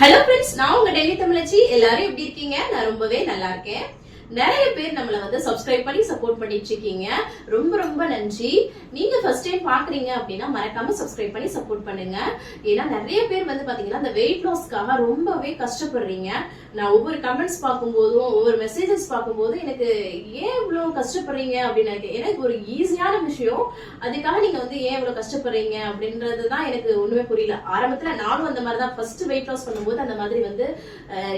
Hello friends நான் உங்க டெல்லி தமிழச்சி. எல்லாரும் எப்படி இருக்கீங்க? நான் ரொம்பவே நல்லா இருக்கேன். நிறைய பேர் நம்மள வந்து சப்ஸ்கிரைப் பண்ணி சப்போர்ட் பண்ணிட்டு இருக்கீங்க ரொம்ப ரொம்ப நன்றி. நீங்க ஃபர்ஸ்ட் டைம் பாக்குறீங்க அப்படின்னா மறக்காம சப்ஸ்கிரைப் பண்ணி சப்போர்ட் பண்ணுங்க. ஏன்னா நிறைய பேர் வந்து பாத்தீங்கன்னா அந்த வெயிட் லாஸ்க்காக ரொம்பவே கஷ்டப்படுறீங்க. நான் ஒவ்வொரு கமெண்ட்ஸ் பார்க்கும்போதும் ஒவ்வொரு மெசேஜஸ் பார்க்கும்போது எனக்கு ஏன் இவ்வளவு கஷ்டப்படுறீங்க அப்படின்னு எனக்கு ஒரு ஈஸியான விஷயம். அதுக்காக நீங்க வந்து ஏன் இவ்வளவு கஷ்டப்படுறீங்க அப்படின்றது தான் எனக்கு ஒண்ணுமே புரியல. ஆரம்பத்துல நானும் அந்த மாதிரி தான் ஃபர்ஸ்ட் வெயிட் லாஸ் பண்ணும்போது அந்த மாதிரி வந்து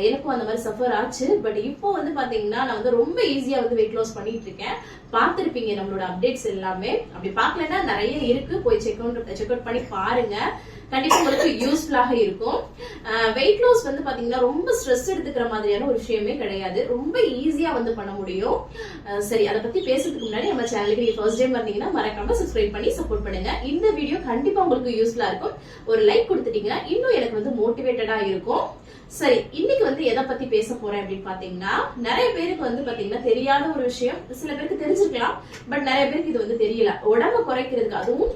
எனக்கும் அந்த மாதிரி சஃபர் ஆச்சு. பட் இப்போ வந்து பாத்தீங்கன்னா நான் வந்து ரொம்ப ஈஸியா வந்து வெயிட் லாஸ் பண்ணிட்டு இருக்கேன் பார்த்திருப்பீங்க நம்மளோட அப்டேட்ஸ் எல்லாமே. அப்படி பார்க்கலன்னா நிறைய இருக்கு. போய் செக் அவுட் செக் அவுட் பண்ணி பாருங்க. கண்டிப்பா உங்களுக்கு யூஸ்ஃபுல்லாக இருக்கும். வெயிட் லாஸ் வந்து பாத்தீங்கன்னா ரொம்ப ஸ்ட்ரெஸ் எடுத்துக்கிற மாதிரியான ஒரு விஷயமே கிடையாது. ரொம்ப ஈஸியா வந்து பண்ண முடியும். சரி அதை பத்தி பேசுறதுக்கு முன்னாடி நம்ம சேனலுக்கு நீங்க ஃபர்ஸ்ட் டைம் வந்தீங்கன்னா மறக்காம சப்ஸ்கிரைப் பண்ணி சப்போர்ட் பண்ணுங்க. இந்த வீடியோ கண்டிப்பா உங்களுக்கு யூஸ்ஃபுல்லா இருக்கும். ஒரு லைக் கொடுத்துட்டீங்கன்னா இன்னும் எனக்கு வந்து மோட்டிவேட்டடா இருக்கும். சரி இன்னைக்கு வந்து எதை பத்தி பேச போறேன் அப்படின்னு பாத்தீங்கன்னா நிறைய பேருக்கு வந்து பாத்தீங்கன்னா தெரியாத ஒரு விஷயம். சில பேருக்கு தெரிஞ்சிருக்கலாம் பட் நிறைய பேருக்கு இது வந்து தெரியல. உடம்ப குறைக்கிறதுக்கு அதுவும்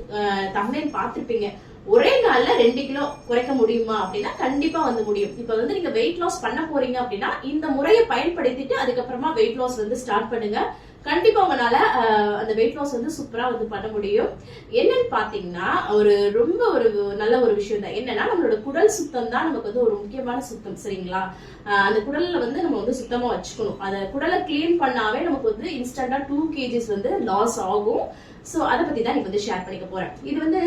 தமிழ் பார்த்திருப்பீங்க. ஒரே நாள்ல ரெண்டு கிலோ குறைக்க முடியுமா அப்படின்னா கண்டிப்பா வந்து முடியும். இப்ப வந்து நீங்க வெயிட் லாஸ் பண்ண போறீங்க அப்படின்னா இந்த முறையை பயன்படுத்திட்டு அதுக்கப்புறமா வெயிட் லாஸ் வந்து ஸ்டார்ட் பண்ணுங்க. கண்டிப்பா உங்களால அந்த வெயிட் லாஸ் வந்து சூப்பரா வந்து பண்ண முடியும். என்னன்னு பாத்தீங்கன்னா ஒரு ரொம்ப ஒரு நல்ல ஒரு விஷயம் தான். என்னன்னா நம்மளோட குடல் சுத்தம் தான் நமக்கு வந்து ஒரு முக்கியமான சுத்தம் சரிங்களா? அந்த குடல்ல வந்து நம்ம வந்து சுத்தமா வச்சுக்கணும். அந்த குடலை கிளீன் பண்ணாவே நமக்கு வந்து இன்ஸ்டன்டா டூ கேஜிஸ் வந்து லாஸ் ஆகும். ஸோ அதை பத்தி தான் இப்போ வந்து ஷேர் பண்ணிக்க போறேன். இது வந்து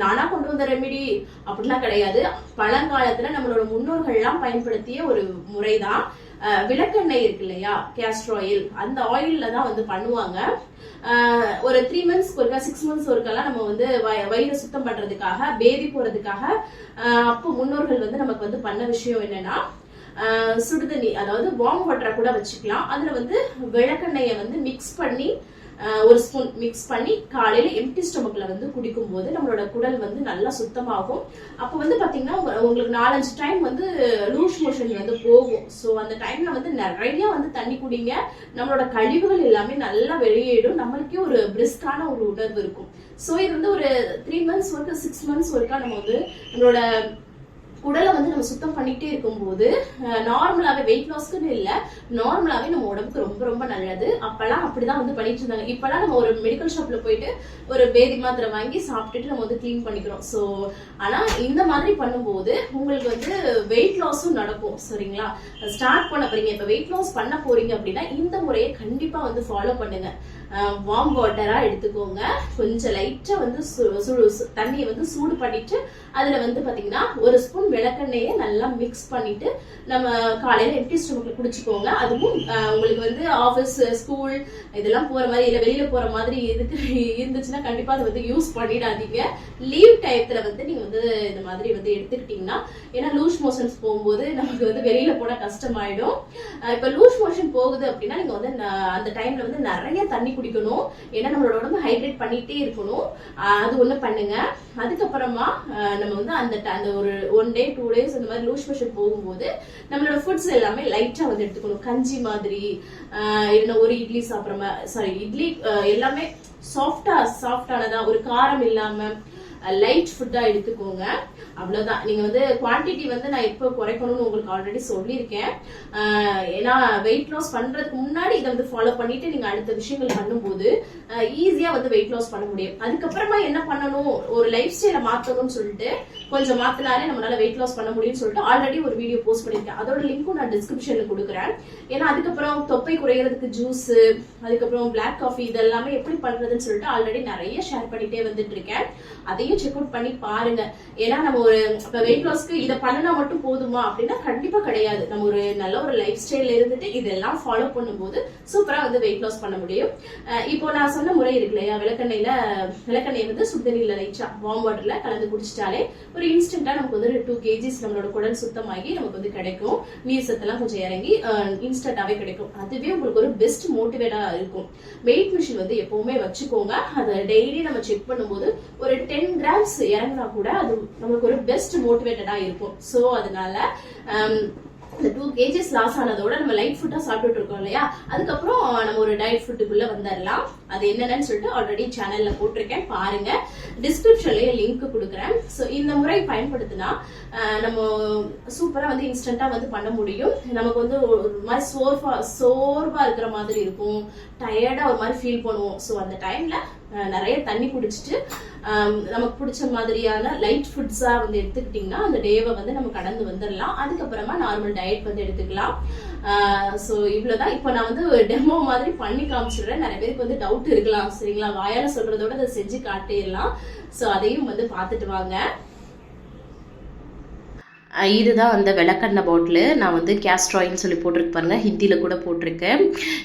நானாக நானா கொண்டு வந்த ரெமிடி அப்படிலாம் கிடையாது. பழங்காலத்துல நம்மளோட முன்னோர்கள்லாம் பயன்படுத்திய ஒரு முறை தான் விளக்கெண்ணெய் இருக்கு இல்லையா? கேஸ்டர் ஆயில் அந்த ஆயில்ல தான் வந்து பண்ணுவாங்க. ஒரு த்ரீ மந்த்ஸ் ஒருக்கா சிக்ஸ் மந்த்ஸ் ஒருக்கெல்லாம் நம்ம வந்து வய- வயிறு சுத்தம் பண்றதுக்காக பேதி போறதுக்காக அப்போ முன்னோர்கள் வந்து நமக்கு வந்து பண்ண விஷயம் என்னன்னா சுடுதண்ணி அதாவது வார்ம் வாட்டரை கூட வச்சுக்கலாம். அதுல வந்து விளக்கெண்ணெயை வந்து மிக்ஸ் பண்ணி ஒரு ஸ்பூன் மிக்ஸ் பண்ணி காலையில எம்டி ஸ்டொமக்ல வந்து குடிக்கும் போது நம்மளோட குடல் வந்து நல்லா சுத்தமாகும். அப்போ வந்து பாத்தீங்கன்னா உங்களுக்கு நாலஞ்சு டைம் வந்து லூஸ் மோஷன் வந்து போகும். ஸோ அந்த டைம்ல வந்து நிறைய வந்து தண்ணி குடிங்க. நம்மளோட கழிவுகள் எல்லாமே நல்லா வெளியேடும் நம்மளுக்கே ஒரு பிரிஸ்கான ஒரு உணர்வு இருக்கும். ஸோ இது வந்து ஒரு த்ரீ மந்த்ஸ் ஒருக்கா சிக்ஸ் மந்த்ஸ் ஒருக்கா நம்ம வந்து நம்மளோட குடலை வந்து நம்ம சுத்தம் பண்ணிட்டே இருக்கும்போது நார்மலாகவே வெயிட் லாஸ்க்குன்னு இல்லை நார்மலாகவே நம்ம உடம்புக்கு ரொம்ப ரொம்ப நல்லது. அப்பெல்லாம் அப்படிதான் வந்து பண்ணிட்டு இருந்தாங்க. இப்பெல்லாம் நம்ம ஒரு மெடிக்கல் ஷாப்பில் போயிட்டு ஒரு பேதி மாத்திரை வாங்கி சாப்பிட்டுட்டு நம்ம வந்து க்ளீன் பண்ணிக்கிறோம். ஸோ ஆனால் இந்த மாதிரி பண்ணும்போது உங்களுக்கு வந்து வெயிட் லாஸும் நடக்கும் சரிங்களா? ஸ்டார்ட் பண்ண போறீங்க. இப்போ வெயிட் லாஸ் பண்ண போறீங்க அப்படின்னா இந்த முறையை கண்டிப்பாக வந்து ஃபாலோ பண்ணுங்க. வார்ம் வாட்டரா எடுத்துக்கோங்க. கொஞ்சம் லைட்டா வந்து சு- சு- தண்ணியை வந்து சூடு பண்ணிட்டு அதுல வந்து பாத்தீங்கன்னா ஒரு ஸ்பூன் விளக்கெண்ணெயை நல்லா மிக்ஸ் பண்ணிட்டு நம்ம காலையில் எம்டி ஸ்டொமக்கில் குடிச்சுக்கோங்க. அதுவும் உங்களுக்கு வந்து ஆஃபீஸ் ஸ்கூல் இதெல்லாம் போகிற மாதிரி இல்லை வெளியில் போகிற மாதிரி இதுக்கு இருந்துச்சுன்னா கண்டிப்பாக அதை வந்து யூஸ் பண்ணிடாதீங்க. லீவ் டைத்தில் வந்து நீங்கள் வந்து இந்த மாதிரி வந்து எடுத்துக்கிட்டிங்கன்னா ஏன்னா லூஸ் மோஷன்ஸ் போகும்போது நமக்கு வந்து வெளியில் போனால் கஷ்டமாயிடும். இப்போ லூஸ் மோஷன் போகுது அப்படின்னா நீங்கள் வந்து ந- அந்த டைமில் வந்து நிறைய தண்ணி குடிக்கணும். ஏன்னா நம்மளோட உடம்பு ஹைட்ரேட் பண்ணிகிட்டே இருக்கணும். அது ஒன்று பண்ணுங்க. அதுக்கப்புறமா நம்ம வந்து அந்த அந்த ஒரு ஒன் டே டூ டேஸ் அந்த மாதிரி லூஸ் மோஷன் போகும்போது நம்மளோட ஃபுட்ஸ் எல்லாமே லைட்டா வந்து எடுத்துக்கணும். கஞ்சி மாதிரி ஆஹ் இல்லைன்னா ஒரு இட்லி சாப்பிட்ற சாரி இட்லி எல்லாமே சாஃப்டா சாஃப்டானதா ஒரு காரம் இல்லாம லைட் ஃபுட்டா எடுத்துக்கோங்க. அவ்வளவுதான். நீங்க வந்து குவாண்டிட்டி வந்து நான் எப்போ குறைக்கணும்னு உங்களுக்கு ஆல்ரெடி சொல்லியிருக்கேன். ஏன்னா வெயிட் லாஸ் பண்றதுக்கு முன்னாடி இதை வந்து ஃபாலோ பண்ணிட்டு நீங்க அடுத்த விஷயங்கள் பண்ணும்போது ஈஸியா வந்து வெயிட் லாஸ் பண்ண முடியும். அதுக்கப்புறமா என்ன பண்ணணும்? ஒரு லைஃப் ஸ்டைலை மாத்தணும்னு சொல்லிட்டு கொஞ்சம் மாத்தினாலே நம்மளால வெயிட் லாஸ் பண்ண முடியும்னு சொல்லிட்டு ஆல்ரெடி ஒரு வீடியோ போஸ்ட் பண்ணிருக்கேன் அதோட லிங்க்கும் நான் டிஸ்கிரிப்ஷன்ல கொடுக்குறேன். ஏன்னா அதுக்கப்புறம் தொப்பை குறையறதுக்கு ஜூஸ் அதுக்கப்புறம் பிளாக் காஃபி இதெல்லாமே எப்படி பண்றதுன்னு சொல்லிட்டு ஆல்ரெடி நிறைய ஷேர் பண்ணிட்டே வந்துட்டு இருக்கேன். அதையும் செக் அவுட் பண்ணி பாருங்க. ஏன்னா நம்ம ஒரு இப்ப வெயிட் லாஸ்க்கு இதை பண்ணினா மட்டும் போதுமா? அப்படின்னா கண்டிப்பா கிடையாது. நம்ம ஒரு நல்ல ஒரு லைஃப் ஸ்டைல்ல இருந்துட்டு இதெல்லாம் ஃபாலோ பண்ணும்போது சூப்பரா வந்து வெயிட் லாஸ் பண்ண முடியும். இப்போ நான் சொன்ன முறை இருக்கு இல்லையா? விளக்கெண்ணெயில விளக்கெண்ணெய் வந்து சுடுதண்ணில லைச்சா வார்ம் வாட்டர்ல கலந்து குடிச்சிட்டாலே ஒரு இன்ஸ்டன்டா நமக்கு வந்து டூ கேஜிஸ் நம்மளோட குடல் சுத்தமாகி நமக்கு வந்து கிடைக்கும். நீர் சத்தெல்லாம் கொஞ்சம் இறங்கி இன்ஸ்டன்டாவே கிடைக்கும். அதுவே உங்களுக்கு ஒரு பெஸ்ட் மோட்டிவேட்டா இருக்கும். வெயிட் மிஷின் வந்து எப்பவுமே வச்சுக்கோங்க. அதை டெய்லி நம்ம செக் பண்ணும்போது ஒரு டென் கிராம்ஸ் இறங்கினா கூட அது நமக்கு ஒரு பெஸ்ட் மோட்டிவேட்டடா இருக்கும். சோ அதனால um, இந்த டூ கேஜஸ் லாஸ் ஆனதோட நம்ம லைட் ஃபுட்டா சாப்பிட்டுட்டு இருக்கோம் இல்லையா? அதுக்கப்புறம் நம்ம ஒரு டயட் ஃபுட்டுக்குள்ள வந்துடலாம் அது என்னென்னு சொல்லிட்டு ஆல்ரெடி சேனல்ல போட்டிருக்கேன். பாருங்க. டிஸ்கிரிப்ஷன்லயே லிங்க் கொடுக்குறேன். ஸோ இந்த முறை பயன்படுத்தினா நம்ம சூப்பரா வந்து இன்ஸ்டன்டா வந்து பண்ண முடியும். நமக்கு வந்து ஒரு மாதிரி சோர்வா சோர்வா இருக்கிற மாதிரி இருக்கும். டயர்டா ஒரு மாதிரி ஃபீல் பண்ணுவோம். ஸோ அந்த டைம்ல நிறைய தண்ணி குடிச்சிட்டு நமக்கு பிடிச்ச மாதிரியான லைட் ஃபுட்ஸா வந்து எடுத்துக்கிட்டிங்கன்னா அந்த டேவை வந்து நம்ம கடந்து வந்துடலாம் அதுக்கப்புறமா நார்மல் டயட் வந்து எடுத்துக்கலாம். ஸோ இவ்வளோதான் இப்போ நான் வந்து டெமோ மாதிரி பண்ணி காமிச்சிடுறேன். நிறைய பேருக்கு வந்து டவுட் இருக்கலாம். சரிங்களா? வாயால சொல்றதோட அதை செஞ்சு காட்டிடலாம். ஸோ அதையும் வந்து பார்த்துட்டு வாங்க. இதுதான் அந்த விளக்கெண்ணெய் பாட்டிலு நான் வந்து கேஸ்ட்ராயின்னு சொல்லி போட்டிருக்கு பாருங்கள் ஹிந்தியில் கூட போட்டிருக்கேன்.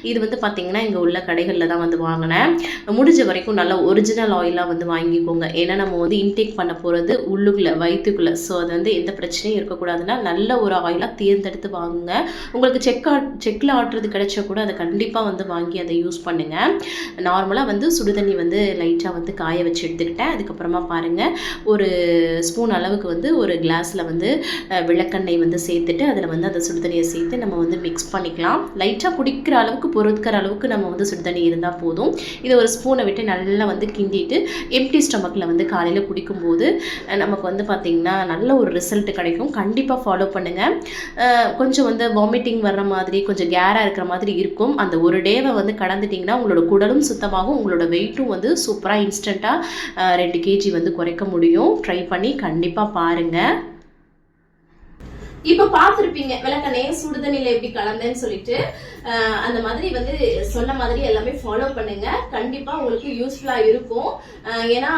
இது வந்து பார்த்திங்கன்னா இங்கே உள்ள கடைகளில் தான் வந்து வாங்கினேன். முடிஞ்ச வரைக்கும் நல்ல ஒரிஜினல் ஆயிலாக வந்து வாங்கிக்கோங்க. ஏன்னா நம்ம வந்து இன்டேக் பண்ண போகிறது உள்ளுக்குள்ளே வயிற்றுக்குள்ளே ஸோ அது வந்து எந்த பிரச்சனையும் இருக்கக்கூடாதுன்னா நல்ல ஒரு ஆயிலாக தேர்ந்தெடுத்து வாங்குங்க. உங்களுக்கு செக் ஆட் செக்கில் ஆட்டுறது கிடைச்சா கூட அதை கண்டிப்பாக வந்து வாங்கி அதை யூஸ் பண்ணுங்கள் நார்மலாக வந்து சுடுதண்ணி வந்து லைட்டாக வந்து காய வச்சு எடுத்துக்கிட்டேன். அதுக்கப்புறமா பாருங்கள் ஒரு ஸ்பூன் அளவுக்கு வந்து ஒரு கிளாஸில் வந்து விளக்கெண்ணெய் வந்து சேர்த்துட்டு அதில் வந்து அந்த சுடுதண்ணியை சேர்த்து நம்ம வந்து மிக்ஸ் பண்ணிக்கலாம். லைட்டாக குடிக்கிற அளவுக்கு பொறுக்கிற அளவுக்கு நம்ம வந்து சுடுதண்ணி இருந்தால் போதும். இதை ஒரு ஸ்பூனை விட்டு நல்லா வந்து கிண்டிட்டு எம்டி ஸ்டமக்கில் வந்து காலையில் குடிக்கும்போது நமக்கு வந்து பார்த்திங்கன்னா நல்ல ஒரு ரிசல்ட் கிடைக்கும். கண்டிப்பாக ஃபாலோ பண்ணுங்கள் கொஞ்சம் வந்து வாமிட்டிங் வர்ற மாதிரி கொஞ்சம் கேராக இருக்கிற மாதிரி இருக்கும். அந்த ஒரு டேவை வந்து கடந்துட்டிங்கன்னா உங்களோட குடலும் சுத்தமாகும் உங்களோட வெயிட்டும் வந்து சூப்பராக இன்ஸ்டண்ட்டாக ரெண்டு கேஜி வந்து குறைக்க முடியும். ட்ரை பண்ணி கண்டிப்பாக பாருங்கள் இப்ப பாத்திருப்பீங்க விளக்கண்ணே சுடுதண்ணில எப்படி கலந்தேன்னு சொல்லிட்டு அந்த மாதிரி வந்து சொன்ன மாதிரி எல்லாமே ஃபாலோ பண்ணுங்க. கண்டிப்பா உங்களுக்கு யூஸ்ஃபுல்லா இருக்கும். ஏன்னா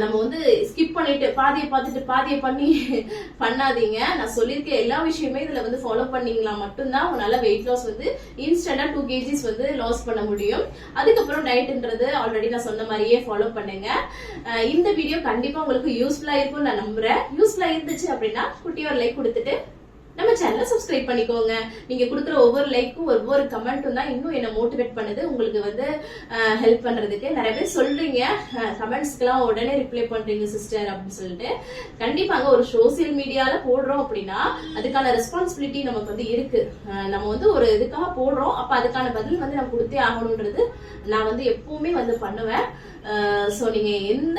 நம்ம வந்து ஸ்கிப் பண்ணிட்டு பாதியை பார்த்துட்டு பாதியை பண்ணி பண்ணாதீங்க. நான் சொல்லியிருக்க எல்லா விஷயமே இதுல வந்து ஃபாலோ பண்ணீங்களா மட்டும்தான் உங்களால வெயிட் லாஸ் வந்து இன்ஸ்டன்டா டூ கேஜிஸ் வந்து லாஸ் பண்ண முடியும். அதுக்கப்புறம் டயட்ன்றது ஆல்ரெடி நான் சொன்ன மாதிரியே ஃபாலோ பண்ணுங்க. இந்த வீடியோ கண்டிப்பா உங்களுக்கு யூஸ்ஃபுல்லா இருக்கும்னு நான் நம்புறேன். யூஸ்ஃபுல்லா இருந்துச்சு அப்படின்னா குட்டி லைக் கொடுத்துட்டு நம்ம சேனலை சப்ஸ்கிரைப் பண்ணிக்கோங்க. நீங்க கொடுக்குற ஒவ்வொரு லைக்கும் ஒவ்வொரு கமெண்ட்டும் தான் இன்னும் என்ன மோட்டிவேட் பண்ணுது. உங்களுக்கு வந்து ஹெல்ப் பண்றதுக்கு. நிறைய பேர் சொல்றீங்க. கமெண்ட்ஸ்க்கெல்லாம் உடனே ரிப்ளை பண்றீங்க சிஸ்டர் அப்படின்னு சொல்லிட்டு. கண்டிப்பாங்க ஒரு சோசியல் மீடியால போடுறோம் அப்படின்னா அதுக்கான ரெஸ்பான்சிபிலிட்டி நமக்கு வந்து இருக்கு. நம்ம வந்து ஒரு இதுக்காக போடுறோம். அப்ப அதுக்கான பதில் வந்து நம்ம கொடுத்தே ஆகணுன்றது நான் வந்து எப்பவுமே வந்து பண்ணுவேன். ஸோ நீங்க எந்த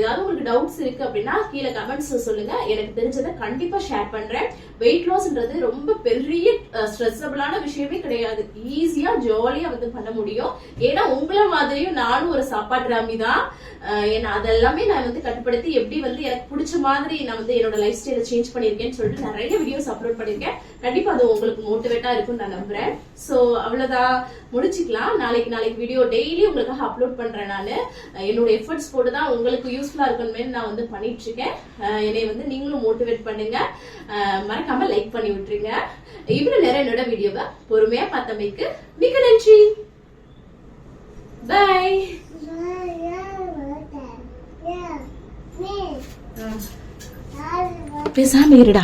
ஏதாவது உங்களுக்கு டவுட்ஸ் இருக்கு அப்படின்னா கீழே கமெண்ட்ஸ் சொல்லுங்க. எனக்கு தெரிஞ்சதை கண்டிப்பா ஷேர் பண்றேன். வெயிட் லாஸ்ன்றது ரொம்ப பெரிய ஸ்ட்ரெஸ்ஸபிளான விஷயமே கிடையாது. ஈஸியா ஜாலியா வந்து பண்ண முடியும். ஏன்னா உங்களை மாதிரியும் நானும் ஒரு சாப்பாடு ராமி தான். ஏன்னா அதெல்லாமே நான் வந்து கட்டுப்படுத்தி எப்படி வந்து எனக்கு பிடிச்ச மாதிரி நான் வந்து என்னோட லைஃப் ஸ்டைலை சேஞ்ச் பண்ணியிருக்கேன்னு சொல்லிட்டு நிறைய வீடியோஸ் அப்லோட் பண்ணியிருக்கேன். கண்டிப்பா அது உங்களுக்கு மோட்டிவேட்டா இருக்கும்னு நான் நம்புறேன். ஸோ அவ்வளவுதான். முடிச்சுக்கலாம். நாளைக்கு நாளைக்கு வீடியோ டெய்லி உங்களுக்காக அப்லோட் பண்றேன் நான். என்னோட எஃபர்ட்ஸ் போட்டு தான் உங்களுக்கு யூஸ்ஃபுல்லா இருக்கணுமே நான் வந்து பண்ணிட்டு இருக்கேன். என்னை வந்து நீங்களும் மோட்டிவேட் பண்ணுங்க. மறக்காம லைக் பண்ணி விட்டுருங்க. இவ்வளவு நேரம் என்னோட வீடியோவை பொறுமையா பார்த்தமைக்கு மிக்க நன்றி. பாய் பேசாம இருடா.